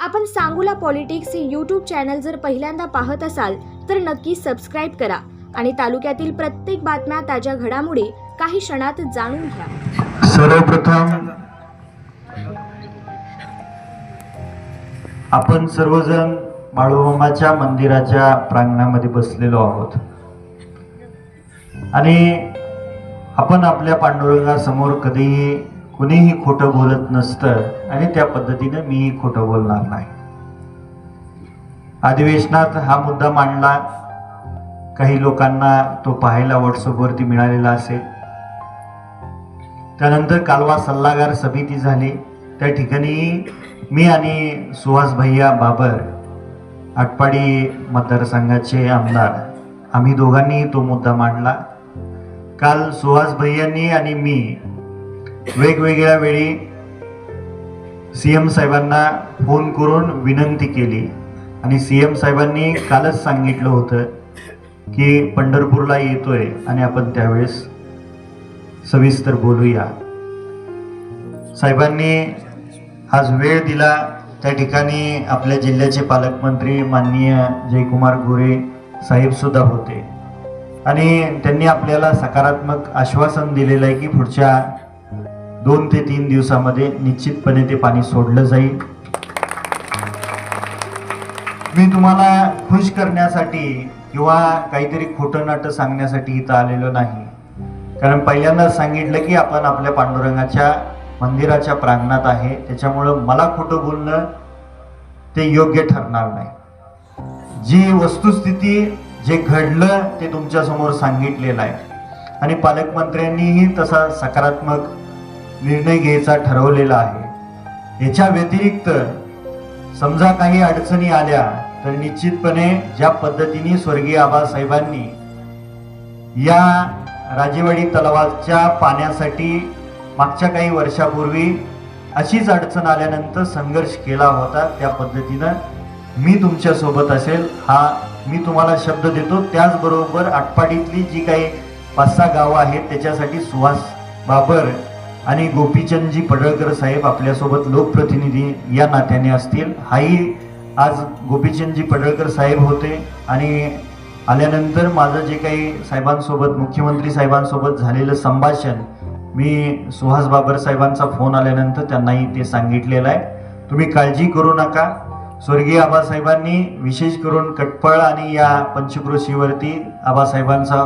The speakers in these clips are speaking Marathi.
आपण सांगूला पॉलिटिक्स हे यूट्यूब चॅनल जर पहिल्यांदा पाहत असाल तर नक्की सबस्क्राईब करा आणि तालुक्यातील प्रत्येक बातम्या ताज्या घडामोडी काही क्षणात जाणून घ्या. सर्वप्रथम आपण सर्वजण बाळूमामाच्या मंदिराच्या प्रांगणामध्ये बसलेलो आहोत. आणि आपण आपल्या पांडुरंगासमोर कधीही कुणीही खोटं बोलत नसतं आणि त्या पद्धतीनं मीही खोटं बोलणार नाही. अधिवेशनात हा मुद्दा मांडला. काही लोकांना तो पाहायला व्हॉट्सअपवरती मिळालेला असेल. त्यानंतर कालवा सल्लागार समिती झाली. त्या ठिकाणी मी आणि सुहास भैया बाबर आटपाडी मतदारसंघाचे आमदार आम्ही दोघांनी तो मुद्दा मांडला. काल सुहास भैयांनी आणि मी वेगवेगळ्या वेळी सी एम साहेबांना फोन करून विनंती केली. आणि सी एम साहेबांनी कालच सांगितलं होतं की पंढरपूरला येतोय आणि आपण त्यावेळेस सविस्तर बोलूया. साहेबांनी आज वेळ दिला. त्या ठिकाणी आपल्या जिल्ह्याचे पालकमंत्री माननीय जयकुमार गोरे साहेब सुद्धा होते. आणि त्यांनी आपल्याला सकारात्मक आश्वासन दिलेलं आहे की पुढच्या दोन ते तीन दिवसामध्ये निश्चितपणे ते पाणी सोडलं जाईल. मी तुम्हाला खुश करण्यासाठी किंवा काहीतरी खोटं नाटं सांगण्यासाठी इथं आलेलो नाही. कारण पहिल्यांदा सांगितलं की आपण आपल्या पांडुरंगाच्या मंदिराच्या प्रांगणात आहे. त्याच्यामुळं मला खोटं बोलणं ते योग्य ठरणार नाही. जी वस्तुस्थिती जे घडलं ते तुमच्यासमोर सांगितलेलं आहे. आणि पालकमंत्र्यांनीही तसा सकारात्मक निर्णय घ्यायचा ठरवलेला आहे. याच्या व्यतिरिक्त समजा काही अडचणी आल्या तर निश्चितपणे ज्या पद्धतीने स्वर्गीय आबासाहेबांनी या राजेवाडी तलावाच्या पाण्यासाठी मागच्या काही वर्षापूर्वी अशीच अडचण आल्यानंतर संघर्ष केला होता त्या पद्धतीनं मी तुमच्यासोबत असेल हा मी तुम्हाला शब्द देतो. त्याचबरोबर आटपाडीतली जी काही पाच सहा गावं आहेत त्याच्यासाठी सुहास बाबर आणि गोपीचंदजी पडळकर साहेब आपल्यासोबत लोकप्रतिनिधी या नात्याने असतील. हाही आज गोपीचंदजी पडळकर साहेब होते आणि आल्यानंतर माझं जे काही साहेबांसोबत मुख्यमंत्री साहेबांसोबत झालेलं संभाषण मी सुहास बाबर साहेबांचा फोन आल्यानंतर त्यांनाही ते सांगितलेलं आहे. तुम्ही काळजी करू नका. स्वर्गीय आबासाहेबांनी विशेष करून कटपळ आणि या पंचक्रोशीवरती आबासाहेबांचा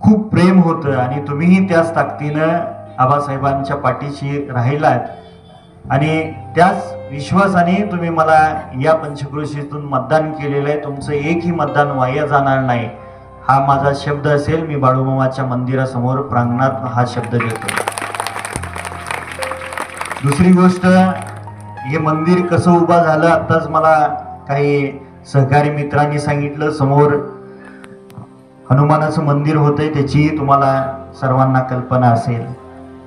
खूप प्रेम होतं आणि तुम्हीही त्याच ताकदीनं आबासाहेबांच्या पाठीशी राहिला आणि त्याच विश्वासाने तुम्ही मला या पंचक्रोशीतून मतदान केलेलं आहे. तुमचं एकही मतदान वाया जाणार नाही. हा माझा शब्द असेल मी बाळूमामाच्या मंदिरासमोर प्रांगणात हा शब्द देतो दुसरी गोष्ट हे मंदिर कसं उभा झालं आत्ताच मला काही सहकारी मित्रांनी सांगितलं. समोर हनुमानाचं मंदिर होतंय त्याची तुम्हाला सर्वांना कल्पना असेल.